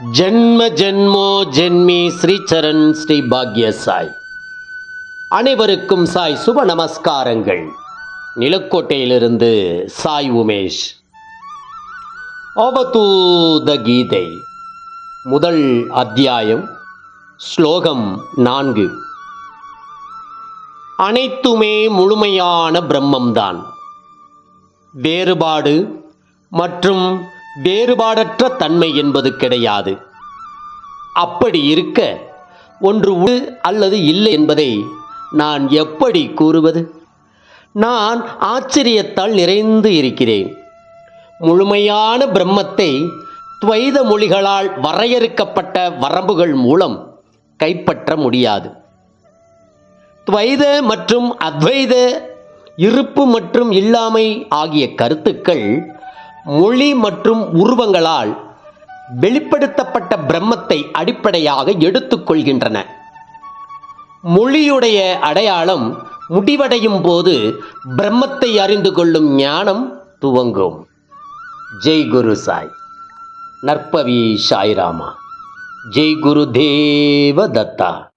ஜென்ம ஜென்மோ ஜென்மி ஸ்ரீச்சரண் ஸ்ரீ பாக்ய சாய். அனைவருக்கும் சாய் சுப நமஸ்காரங்கள். நிலக்கோட்டையிலிருந்து சாய் உமேஷ். அவதூத கீதை. முதல் அத்தியாயம். ஸ்லோகம் நான்கு. அனைத்துமே முழுமையான பிரம்மம்தான். வேறுபாடு மற்றும் வேறுபாடற்ற தன்மை என்பது கிடையாது. அப்படி இருக்க ஒன்று உள் அல்லது இல்லை என்பதை நான் எப்படி கூறுவது? நான் ஆச்சரியத்தால் நிறைந்து இருக்கிறேன். முழுமையான பிரம்மத்தை துவைத மொழிகளால் வரையறுக்கப்பட்ட வரம்புகள் மூலம் கைப்பற்ற முடியாது. துவைத மற்றும் அத்வைத இருப்பு மற்றும் இல்லாமை ஆகிய கருத்துக்கள் மொழி மற்றும் உருவங்களால் வெளிப்படுத்தப்பட்ட பிரம்மத்தை அடிப்படையாக எடுத்துக்கொள்கின்றன மொழியுடைய அடையாளம் முடிவடையும் போது பிரம்மத்தை அறிந்து கொள்ளும் ஞானம் துவங்கும். ஜெய் குரு சாய். நற்பவி சாய்ராமா. ஜெய் குரு தேவ தத்தா.